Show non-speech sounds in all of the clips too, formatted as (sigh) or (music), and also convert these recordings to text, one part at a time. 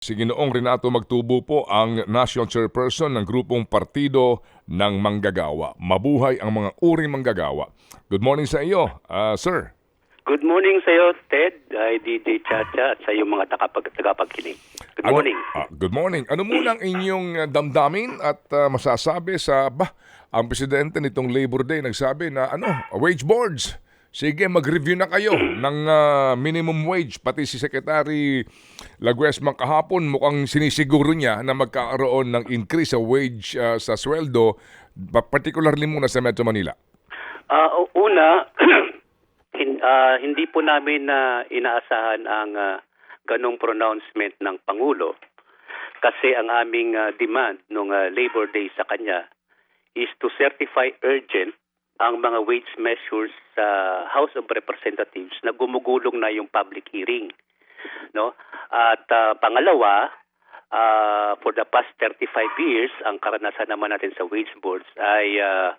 Si Ginoong Renato Magtubo po ang National Chairperson ng grupong Partido ng Manggagawa. Mabuhay ang mga uring manggagawa. Good morning sa iyo, ah, sir. Good morning sa iyo, Ted, ay DJ Chacha at sa iyong mga takapag tagapagkinig. Good Ano- morning. ah, good morning. Ano muna ang inyong ah, damdamin at ah, masasabi sa bah, ang presidente nitong Labor Day nagsabi na ano, wage boards. Sige, mag-review na kayo (clears throat) ng ah, minimum wage. Pati si Secretary Laguesma kahapon mukhang sinisiguro niya na magkakaroon ng increase sa wage ah, sa sweldo, pa- particularly muna sa Metro Manila. Ah, u- una, (clears throat) hin- ah, hindi po namin na inaasahan ang ah, ganong pronouncement ng Pangulo kasi ang aming ah, demand nung ah, Labor Day sa kanya is to certify urgent ang mga wage measures sa House of Representatives na gumugulong na yung public hearing. No? At ah, pangalawa, ah, for the past 35 years, ang karanasan naman natin sa wage boards ay ah,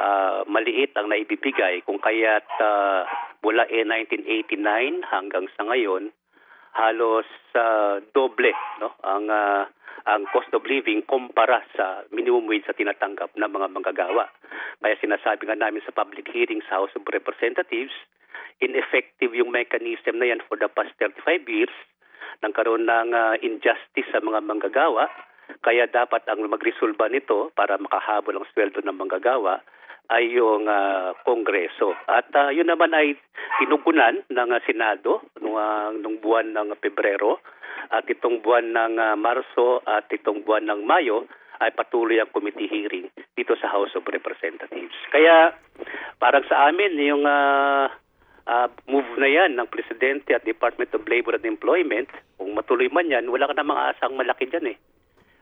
ah, maliit ang naibibigay kung kaya't ah, mula eh 1989 hanggang sa ngayon halos ah, doble no ang ah, ang cost of living kumpara sa minimum wage sa tinatanggap ng mga manggagawa. Kaya sinasabi nga namin sa public hearing sa House of Representatives, ineffective yung mechanism na yan for the past 35 years nagkaroon ng ah, injustice sa mga manggagawa. Kaya dapat ang magresolba nito para makahabol ang sweldo ng manggagawa ay yung ah, Kongreso. At ah, yun naman ay tinugunan ng ah, Senado nung, ah, nung buwan ng Pebrero at itong buwan ng ah, Marso at itong buwan ng Mayo ay patuloy ang committee hearing dito sa House of Representatives. Kaya parang sa amin yung ah, ah, move na yan ng Presidente at Department of Labor and Employment, kung matuloy man yan, wala ka na mga asang malaki dyan eh.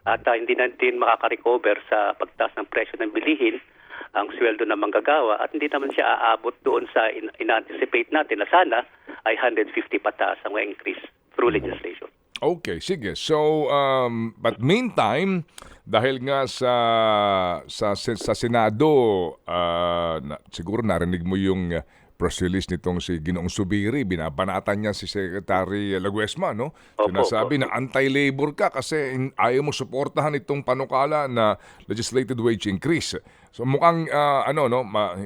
At ah, hindi natin makaka-recover sa pagtaas ng presyo ng bilihin ang sweldo ng manggagawa at hindi naman siya aabot doon sa in- in-anticipate natin na sana ay 150 pataas ang increase through legislation. Okay, sige. So, um, but meantime, dahil nga sa sa sa Senado, ah, na, siguro narinig mo yung uh, press release nitong si Ginoong Subiri, binabanatan niya si Secretary Laguesma, no? Opo, Sinasabi na anti-labor ka kasi ayaw mo suportahan itong panukala na legislated wage increase. So mukhang ah, ano no, ma-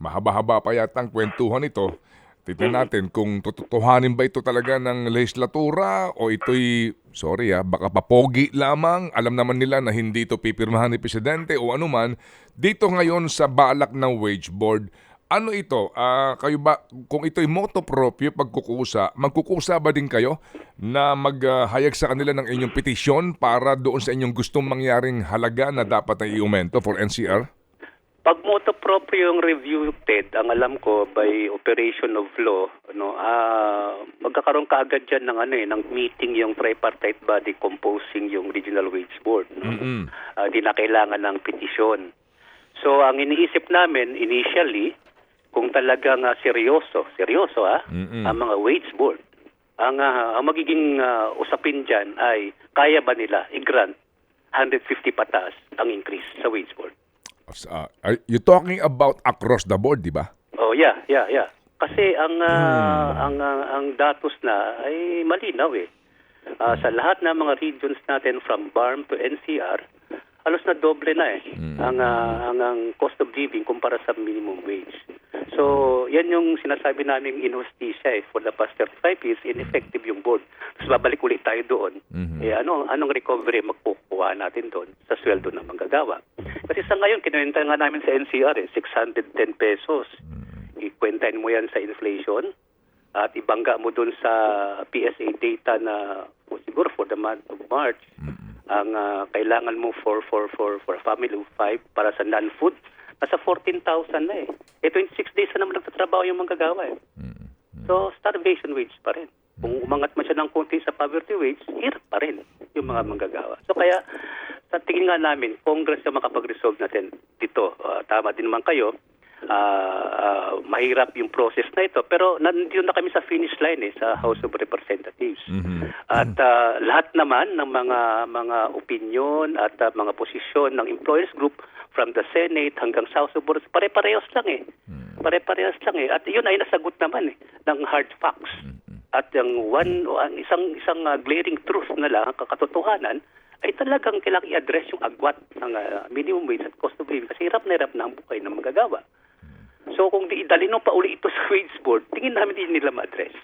mahaba-haba pa yata ang kwentuhan ito. Tignan natin kung tututuhanin ba ito talaga ng legislatura o ito'y, sorry ah, baka papogi lamang. Alam naman nila na hindi ito pipirmahan ni Presidente o anuman. Dito ngayon sa balak ng wage board, ano ito? Ah, kayo ba, kung ito'y moto proprio pagkukusa, magkukusa ba din kayo na maghayag sa kanila ng inyong petisyon para doon sa inyong gustong mangyaring halaga na dapat na i-aumento for NCR? Pag moto proprio yung review, Ted, ang alam ko by operation of law, no, ah magkakaroon kaagad dyan ng ano eh, ng meeting yung tripartite body composing yung regional wage board. No? Mm-mm. Ah, di na kailangan ng petisyon. So ang iniisip namin initially, kung talagang ah, seryoso, seryoso ah, Mm-mm. ang mga wage board, ang, ah, ang magiging ah, usapin dyan ay kaya ba nila i-grant 150 pataas ang increase sa wage board. Uh, are you talking about across the board, di ba? Oh, yeah, yeah, yeah. Kasi ang ah, Hmm. ang ah, ang datos na ay malinaw eh. Ah, sa lahat ng mga regions natin from BARM to NCR, halos na doble na eh ang, ah, ang ang cost of living kumpara sa minimum wage. So, yan yung sinasabi namin inhustisya eh. For the past 35 years, ineffective yung board. Tapos babalik ulit tayo doon. Eh, ano, anong recovery magkukuha natin doon sa sweldo ng manggagawa? Kasi sa ngayon, kinuwenta nga namin sa NCR eh, 610 pesos. Ikwentahin mo yan sa inflation at ibangga mo doon sa PSA data na o siguro for the month of March ang ah, kailangan mo for for for for a family of five para sa non-food nasa 14,000 na eh. Eh 26 days na naman nagtatrabaho yung manggagawa eh. So starvation wage pa rin. Kung umangat man siya ng konti sa poverty wage, hirap pa rin yung mga manggagawa. So kaya sa tingin nga namin, Congress yung makapag-resolve natin dito. Ah, tama din naman kayo. Ah, ah, mahirap yung process na ito. Pero nandito na kami sa finish line eh, sa House of Representatives. At ah, lahat naman ng mga mga opinion at ah, mga posisyon ng employers group from the Senate hanggang sa House of Representatives, pare-parehas lang eh. Pare-parehas lang eh. At yun ay nasagot naman eh, ng hard facts. at ang one ang isang isang ah, glaring truth na lang ang katotohanan ay talagang kailangan i-address yung agwat ng ah, minimum wage at cost of living kasi hirap na hirap na ang buhay ng manggagawa. So kung di idalin pa uli ito (laughs) sa wage board, tingin namin din nila ma-address.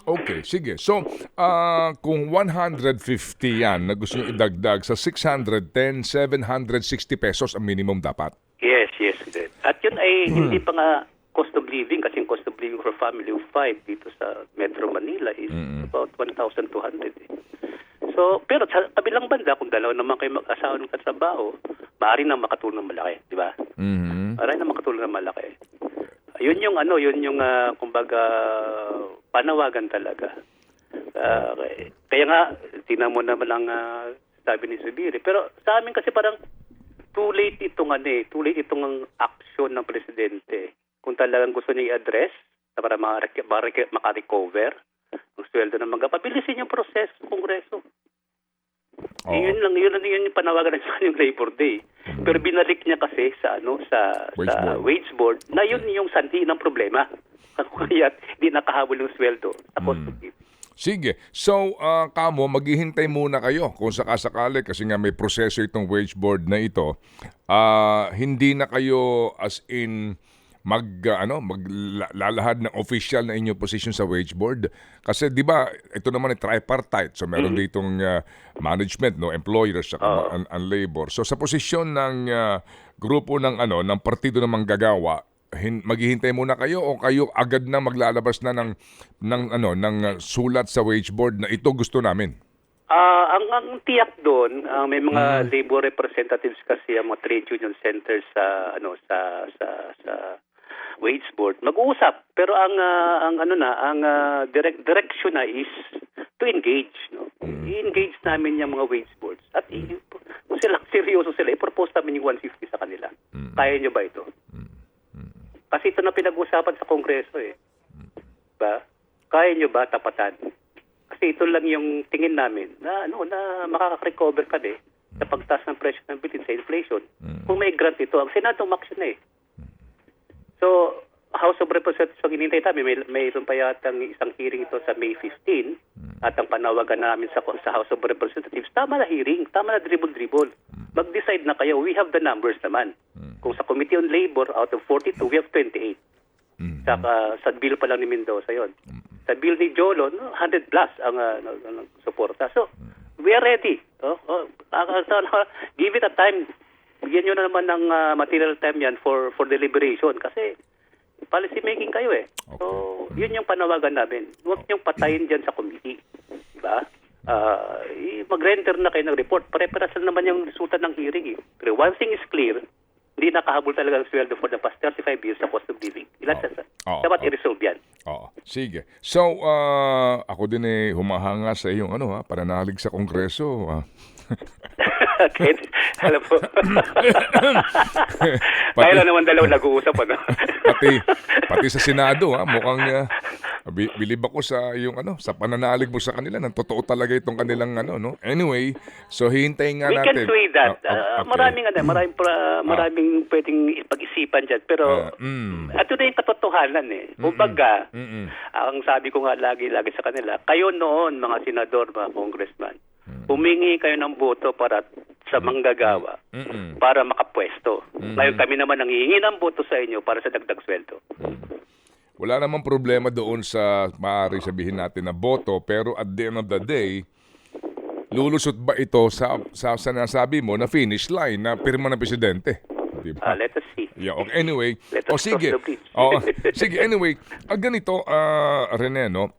Okay, sige. So, ah, kung 150 yan na gusto nyo idagdag sa 610, 760 pesos ang minimum dapat. Yes, yes. Good. At yun ay hindi pa nga cost of living kasi yung cost of living for family of five dito sa Metro Manila is about 1,200. Eh. So, pero sa kabilang banda, kung dalawa naman kayo mag-asawa ng katrabaho, maaari na makatulong ng malaki, di ba? Mhm. Maaari na makatulong ng malaki. Yun yung ano, yun yung ah, kumbaga panawagan talaga. Ah, kaya nga, tingnan mo naman ang ah, sabi ni Subiri. Pero sa amin kasi parang too late itong ano eh, too late itong action ng presidente. Kung talagang gusto niya i-address para makarecover ang sweldo ng mga pabilisin yung proseso sa Kongreso. Oo. Yun lang, yun, lang- yun yung panawagan ng sa yung Labor Day. Pero binalik niya kasi sa ano sa Wage sa board. wage board na yun yung sanhi ng problema. (laughs) Kaya hindi nakahabol yung sweldo of living. Sige. So, ah, kamo, maghihintay muna kayo kung sakasakali kasi nga may proseso itong wage board na ito. Ah, hindi na kayo as in mag ah, ano maglalahad ng official na inyong position sa wage board. Kasi 'di ba ito naman ay tripartite. So meron ditong ah, management no employers at ang, ang labor. So sa posisyon ng ah, grupo ng ano ng partido ng manggagawa hin- maghihintay muna kayo o kayo agad na maglalabas na ng ng ano ng uh, sulat sa wage board na ito gusto namin. Ah, ang ang tiyak doon, ah, may mga labor representatives kasi ang mga trade union centers sa ano sa sa sa wage board mag-uusap. Pero ang ah, ang ano na ang ah, direct direction na is to engage no? I-engage namin yung mga wage boards at kung sila seryoso sila. I-propose namin yung 150 sa kanila. Kaya nyo ba ito? Kasi ito na pinag-usapan sa kongreso eh. Ba? Kaya nyo ba tapatan? Kasi ito lang yung tingin namin na ano na makaka-recover ka eh sa pagtaas ng presyo ng bilhin sa inflation. Kung may grant ito, ang Senado umaksyon na eh. So, House of Representatives ang hinintay namin, may, mayroon pa yata isang hearing ito sa May 15 at ang panawagan namin sa, sa House of Representatives, tama na hearing, tama na dribble-dribble. Mag-decide na kayo, we have the numbers naman. Kung sa Committee on Labor, out of 42, we have 28. Sa, sa bill pa lang ni Mendoza yon. Sa bill ni Jolo, no, 100 plus ang uh, suporta. So, we are ready. Oh, oh, ah, no, (laughs) give it a time. Bigyan nyo na naman ng ah, material time yan for for deliberation kasi policy making kayo eh. So, yun yung panawagan namin. Huwag niyong patayin dyan sa committee. Diba? I- mag-render na kayo ng report. Pare-paras lang naman yung resulta ng hearing eh. Pero one thing is clear, hindi nakahabol talaga ang sweldo for the past 35 years sa cost of living. Ilan sa Oo. Dapat Oo. i-resolve yan. Oo. Sige. So, ah, ako din eh humahanga sa iyong ano ha, pananalig sa kongreso. ah. (laughs) Alam po. (laughs) Kaya lang naman dalawa nag-uusap, ano? (laughs) pati pati sa Senado ha, mukhang bi- bilib ako sa yung ano, sa pananalig mo sa kanila nang totoo talaga itong kanilang ano no. Anyway, so hihintayin nga We natin. can sway that. Ah, Ah, okay. Maraming, ano, maraming, pra- maraming pwedeng pag-isipan dyan. Pero, Ah, mm. na yung katotohanan eh. Kumbaga, Mm-mm. ang sabi ko nga lagi-lagi sa kanila, kayo noon, mga senador, mga congressman, Mm. humingi kayo ng boto para sa manggagawa Mm-mm. para makapwesto. Ngayon kami naman nangihingi ng boto sa inyo para sa dagdag sweldo. Wala namang problema doon sa maaari sabihin natin na boto pero at the end of the day lulusot ba ito sa sa sinasabi mo na finish line na pirma ng presidente? Di ba? Ah, let us see. Yeah, okay. Anyway, Let o us sige. the bridge. Oh, (laughs) sige, anyway, ah, ganito, ah, Rene, no?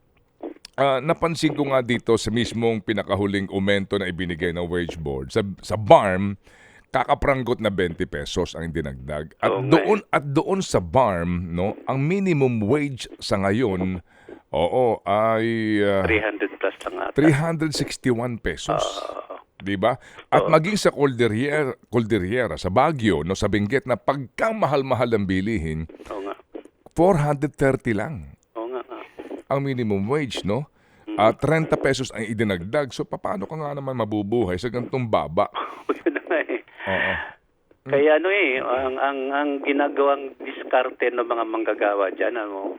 Ah, napansin ko nga dito sa mismong pinakahuling aumento na ibinigay ng wage board sa sa BARM kakaprangot na 20 pesos ang dinagdag. At Oo nga doon at doon sa BARM, no, ang minimum wage sa ngayon oo ay ah, 300 plus lang ata. 361 pesos. Ah, 'Di ba? At maging sa Cordillera, Cordillera sa Baguio, no, sa Benguet na pagka mahal-mahal ang bilihin, oo nga. 430 lang Oo nga. ang minimum wage, no? At 30 pesos ang idinagdag. So paano ka nga naman mabubuhay sa gantong baba? (laughs) Yun na nga eh. Oo. Kaya ano eh, ang, ang, ang ginagawang diskarte ng mga manggagawa dyan, ano,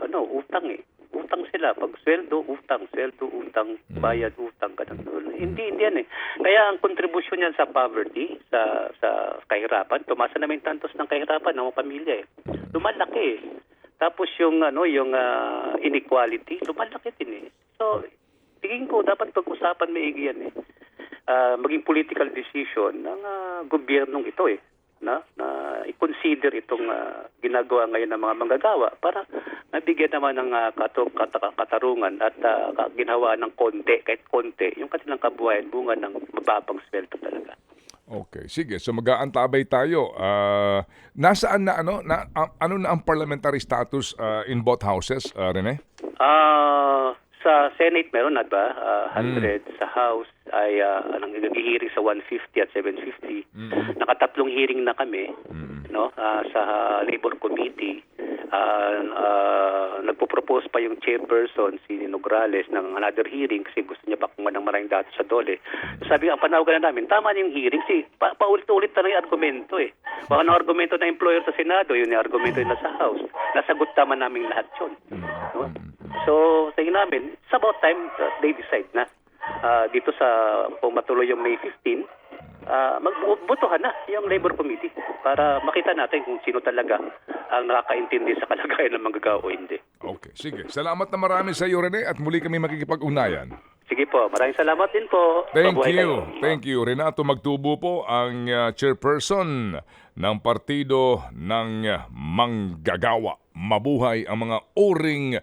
ano, utang eh. Utang sila. Pag sweldo, utang, sweldo, utang, bayad, utang, ganun. Hindi, hindi yan eh. Kaya ang kontribusyon niyan sa poverty, sa sa kahirapan, tumasa yung tantos ng kahirapan ng mga pamilya eh. Lumalaki eh. Tapos yung ano, yung ah, inequality, lumalaki din eh. So, tingin ko dapat pag-usapan maigi yan eh. Ah, maging political decision ng ah, gobyernong ito eh na na i-consider itong ah, ginagawa ngayon ng mga manggagawa para nabigyan naman ng ah, kato- kata- katarungan at ka- ginawa ng konti, kahit konti, yung kanilang kabuhayan bunga ng mababang sweldo talaga. Okay, sige. So mag-aantabay tayo. Ah, nasaan na ano na a- ano na ang parliamentary status ah, in both houses, ah, Rene? Ah, sa Senate meron na ba? Ah, 100 sa House ay uh, nag-hearing sa 150 at 750. Nakatatlong hearing na kami no ah, sa Labor Committee. Ah, ah, nagpo-propose pa yung chairperson si Nograles ng another hearing kasi gusto niya bakungan ng maraming datos sa dole. Sabi ang panawagan na namin, tama na yung hearing si pa, paulit-ulit na yung argumento eh. Baka ng argumento ng employer sa Senado, yun yung argumento yung nasa House. Nasagot naman namin lahat yun. No? So, tingin namin, it's about time that they decide na ah, dito sa kung matuloy yung May 15, ah, magbutuhan na yung Labor Committee para makita natin kung sino talaga ang nakakaintindi sa kalagayan ng manggagawa o hindi. Okay, sige. Salamat na marami sa iyo, Rene, at muli kami makikipag-unayan. Sige po, maraming salamat din po. Thank Mabuhay you. kayo. Thank you. Renato Magtubo po ang uh, chairperson ng Partido ng Manggagawa. Mabuhay ang mga uring